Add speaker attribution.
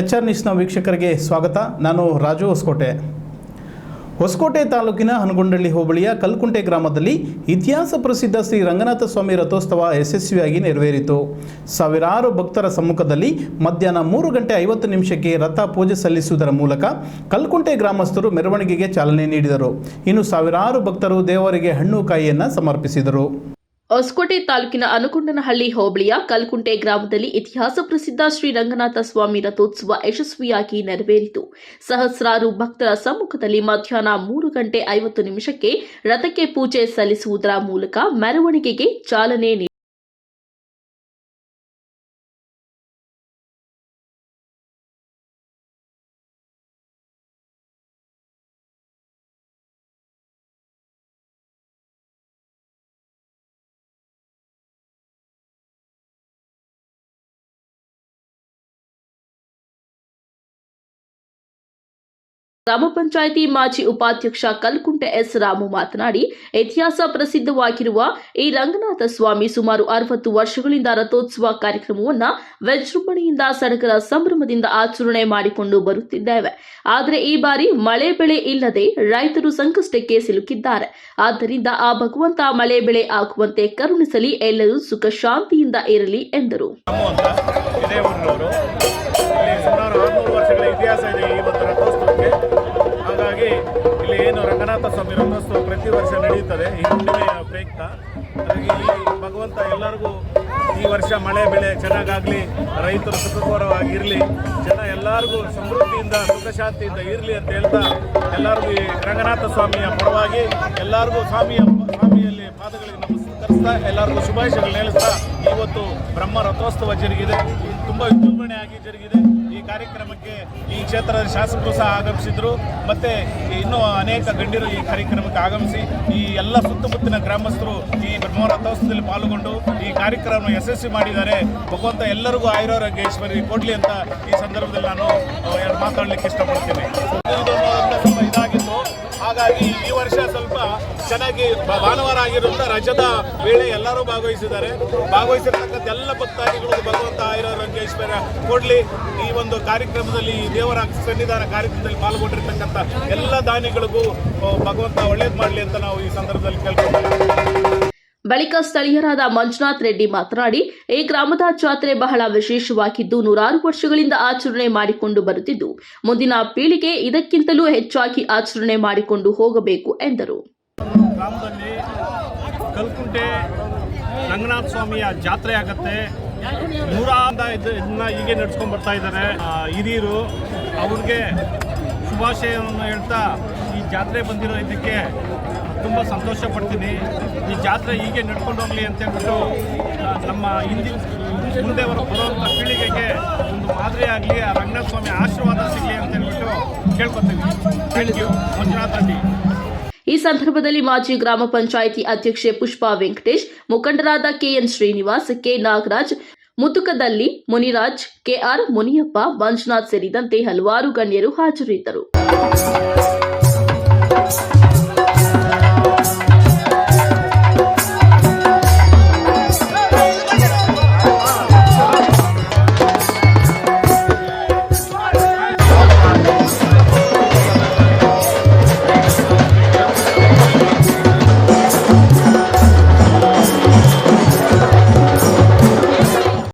Speaker 1: H R ನ್ಯೂಸ್ನ ವೀಕ್ಷಕರಿಗೆ ಸ್ವಾಗತ. ನಾನು ರಾಜು ಹೊಸಕೋಟೆ. ಹೊಸಕೋಟೆ ತಾಲೂಕಿನ ಹನಗೊಂಡಳ್ಳಿ ಹೋಬಳಿಯ ಕಲ್ಕುಂಟೆ ಗ್ರಾಮದಲ್ಲಿ ಇತಿಹಾಸ ಪ್ರಸಿದ್ಧ ಶ್ರೀ ರಂಗನಾಥ ಸ್ವಾಮಿ ರಥೋತ್ಸವ ಯಶಸ್ವಿಯಾಗಿ ನೆರವೇರಿತು. ಸಾವಿರಾರು ಭಕ್ತರ ಸಮ್ಮುಖದಲ್ಲಿ ಮಧ್ಯಾಹ್ನ ಮೂರು ಗಂಟೆ ಐವತ್ತು ನಿಮಿಷಕ್ಕೆ ರಥ ಪೂಜೆ ಸಲ್ಲಿಸುವುದರ ಮೂಲಕ ಕಲ್ಕುಂಟೆ ಗ್ರಾಮಸ್ಥರು ಮೆರವಣಿಗೆಗೆ ಚಾಲನೆ ನೀಡಿದರು. ಇನ್ನು ಸಾವಿರಾರು ಭಕ್ತರು ದೇವರಿಗೆ ಹಣ್ಣು ಕಾಯಿಯನ್ನು ಸಮರ್ಪಿಸಿದರು.
Speaker 2: ಹೊಸಕೋಟೆ ತಾಲೂಕಿನ ಅನುಕೊಂಡನಹಳ್ಳಿ ಹೋಬಳಿಯ ಕಲ್ಕುಂಟೆ ಗ್ರಾಮದಲ್ಲಿ ಇತಿಹಾಸ ಪ್ರಸಿದ್ಧ ಶ್ರೀ ರಂಗನಾಥ ಸ್ವಾಮಿ ರಥೋತ್ಸವ ಯಶಸ್ವಿಯಾಗಿ ನೆರವೇರಿತು. ಸಹಸ್ರಾರು ಭಕ್ತರ ಸಮ್ಮುಖದಲ್ಲಿ ಮಧ್ಯಾಹ್ನ ಮೂರು ಗಂಟೆ ಐವತ್ತು ನಿಮಿಷಕ್ಕೆ ರಥಕ್ಕೆ ಪೂಜೆ ಸಲ್ಲಿಸುವುದರ ಮೂಲಕ ಮೆರವಣಿಗೆಗೆ ಚಾಲನೆ ಗ್ರಾಮ ಪಂಚಾಯಿತಿ ಮಾಜಿ ಉಪಾಧ್ಯಕ್ಷ ಕಲ್ಕುಂಟೆ ಎಸ್ ರಾಮು ಮಾತನಾಡಿ, ಇತಿಹಾಸ ಪ್ರಸಿದ್ಧವಾಗಿರುವ ಈ ರಂಗನಾಥ ಸ್ವಾಮಿ ಸುಮಾರು ಅರವತ್ತು ವರ್ಷಗಳಿಂದ ರಥೋತ್ಸವ ಕಾರ್ಯಕ್ರಮವನ್ನ ವಿಜೃಂಭಣೆಯಿಂದ ಸಡಗರ ಸಂಭ್ರಮದಿಂದ ಆಚರಣೆ ಮಾಡಿಕೊಂಡು ಬರುತ್ತಿದ್ದೇವೆ. ಆದರೆ ಈ ಬಾರಿ ಮಳೆ ಬೆಳೆ ಇಲ್ಲದೆ ರೈತರು ಸಂಕಷ್ಟಕ್ಕೆ ಸಿಲುಕಿದ್ದಾರೆ. ಆದ್ದರಿಂದ ಆ ಭಗವಂತ ಮಳೆ ಬೆಳೆ ಆಗುವಂತೆ ಕರುಣಿಸಲಿ, ಎಲ್ಲರೂ ಸುಖ ಶಾಂತಿಯಿಂದ ಇರಲಿ ಎಂದರು.
Speaker 3: ಭಗವಂತ ಎಲ್ಲರಿಗೂ ಈ ವರ್ಷ ಮಳೆ ಬೆಳೆ ಚೆನ್ನಾಗಾಗ್ಲಿ, ರೈತರು ಸುಖಕರವಾಗಿರಲಿ, ಜನ ಎಲ್ಲರಿಗೂ ಸಮೃದ್ಧಿಯಿಂದ ಸುಖ ಶಾಂತಿಯಿಂದ ಇರಲಿ ಅಂತ ಹೇಳ್ತಾ ಎಲ್ಲರಿಗೂ ಈ ರಂಗನಾಥ ಸ್ವಾಮಿಯ ಪರವಾಗಿ ಎಲ್ಲರಿಗೂ ಸ್ವಾಮಿಯ ಸ್ವಾಮಿಯಲ್ಲಿ ಪಾದಗಳಿಗೆ ನಮಸ್ಕರಿಸ್ತಾ ಎಲ್ಲರಿಗೂ ಶುಭಾಶಯಗಳು ಹೇಳುತ್ತಾ, ಇವತ್ತು ಬ್ರಹ್ಮ ರಥೋತ್ಸವ ಜರುಗಿದೆ, ತುಂಬ ವಿಜೃಂಭಣೆಯಾಗಿ ಜರುಗಿದೆ. ಕಾರ್ಯಕ್ರಮಕ್ಕೆ ಈ ಕ್ಷೇತ್ರದ ಶಾಸಕರು ಸಹ ಆಗಮಿಸಿದ್ರು. ಮತ್ತೆ ಇನ್ನೂ ಅನೇಕ ಗಣ್ಯರು ಈ ಕಾರ್ಯಕ್ರಮಕ್ಕೆ ಆಗಮಿಸಿ, ಈ ಎಲ್ಲ ಸುತ್ತಮುತ್ತಿನ ಗ್ರಾಮಸ್ಥರು ಈ ಬ್ರಹ್ಮ ರಥೋತ್ಸವದಲ್ಲಿ ಪಾಲ್ಗೊಂಡು ಈ ಕಾರ್ಯಕ್ರಮ ಯಶಸ್ವಿ ಮಾಡಿದ್ದಾರೆ. ಭಗವಂತ ಎಲ್ಲರಿಗೂ ಆಯುರಾರೋಗ್ಯ ಐಶ್ವರ್ಯ ಕೊಡಲಿ ಅಂತ ಈ ಸಂದರ್ಭದಲ್ಲಿ ನಾನು ಮಾತಾಡಲಿಕ್ಕೆ ಇಷ್ಟಪಡ್ತೀನಿ. ಚೆನ್ನಾಗಿ ಭಾನುವಾರ ಆಗಿರೋದ್ರಿಂದ ರಜದ ವೇಳೆ ಎಲ್ಲರೂ ಭಾಗವಹಿಸಿದ್ದಾರೆ. ಭಾಗವಹಿಸಿರ್ತಕ್ಕಂಥ ಎಲ್ಲ ಭಕ್ತಾದಿಗಳು ಭಗವಂತ ಆಯುರಾರೋಗ್ಯ ರಂಗೇಶ್ವರ ಕೊಡ್ಲಿ ಈ ಒಂದು ಕಾರ್ಯಕ್ರಮದಲ್ಲಿ ದೇವರ ಸನ್ನಿಧಾನ ಕಾರ್ಯಕ್ರಮದಲ್ಲಿ ಪಾಲ್ಗೊಂಡಿರ್ತಕ್ಕಂಥ ಎಲ್ಲ ದಾನಿಗಳಿಗೂ ಭಗವಂತ ಒಳ್ಳೇದು ಮಾಡಲಿ ಅಂತ ನಾವು ಈ ಸಂದರ್ಭದಲ್ಲಿ ಕೇಳ್ಕೊಳ್ತೀವಿ
Speaker 2: ಬಳಿಕ ಸ್ಥಳೀಯರಾದ ಮಂಜುನಾಥ್ ರೆಡ್ಡಿ ಮಾತನಾಡಿ, ಈ ಗ್ರಾಮದ ಜಾತ್ರೆ ಬಹಳ ವಿಶೇಷವಾಗಿದ್ದು ನೂರಾರು ವರ್ಷಗಳಿಂದ ಆಚರಣೆ ಮಾಡಿಕೊಂಡು ಬರುತ್ತಿದ್ದು, ಮುಂದಿನ ಪೀಳಿಗೆ ಇದಕ್ಕಿಂತಲೂ ಹೆಚ್ಚಾಗಿ ಆಚರಣೆ ಮಾಡಿಕೊಂಡು ಹೋಗಬೇಕು ಎಂದರು.
Speaker 3: ಗ್ರಾಮದಲ್ಲಿ ಕಲ್ಕುಂಟೆ ರಂಗನಾಥ ಸ್ವಾಮಿಯ ಜಾತ್ರೆ ಆಗತ್ತೆ. ನೂರಾಂದ ಇದನ್ನ ಹೀಗೆ ನಡ್ಸ್ಕೊಂಡ್ ಬರ್ತಾ ಇದ್ದಾರೆ. ಹಿರಿಯರು, ಅವ್ರಿಗೆ ಶುಭಾಶಯವನ್ನು ಹೇಳ್ತಾ ಈ ಜಾತ್ರೆ ಬಂದಿರೋ ಇದಕ್ಕೆ ತುಂಬ ಸಂತೋಷ ಪಡ್ತೀನಿ. ಈ ಜಾತ್ರೆ ಹೀಗೆ ನಡ್ಕೊಂಡು ಹೋಗ್ಲಿ ಅಂತ ಹೇಳ್ಬಿಟ್ಟು ನಮ್ಮ ಹಿಂದಿನ ಮುಂದೆ ಬರೋ ಬರುವಂಥ ಪೀಳಿಗೆಗೆ ಒಂದು ಮಾದರಿ ಆಗಲಿ, ಆ ರಂಗನಾಥ ಸ್ವಾಮಿ ಆಶೀರ್ವಾದ ಸಿಗಲಿ ಅಂತ ಹೇಳ್ಬಿಟ್ಟು ಕೇಳ್ಕೊತೀವಿ. ಥ್ಯಾಂಕ್ ಮಂಜುನಾಥ್ ರೆಡ್ಡಿ.
Speaker 2: ಈ ಸಂದರ್ಭದಲ್ಲಿ ಮಾಜಿ ಗ್ರಾಮ ಪಂಚಾಯಿತಿ ಅಧ್ಯಕ್ಷೆ ಪುಷ್ಪಾ ವೆಂಕಟೇಶ್, ಮುಖಂಡರಾದ ಕೆಎನ್ ಶ್ರೀನಿವಾಸ್, ಕೆ ನಾಗರಾಜ್, ಮುತುಕದಲ್ಲಿ ಮುನಿರಾಜ್, ಕೆಆರ್ ಮುನಿಯಪ್ಪ, ಮಂಜುನಾಥ್ ಸೇರಿದಂತೆ ಹಲವಾರು ಗಣ್ಯರು ಹಾಜರಿದ್ದರು.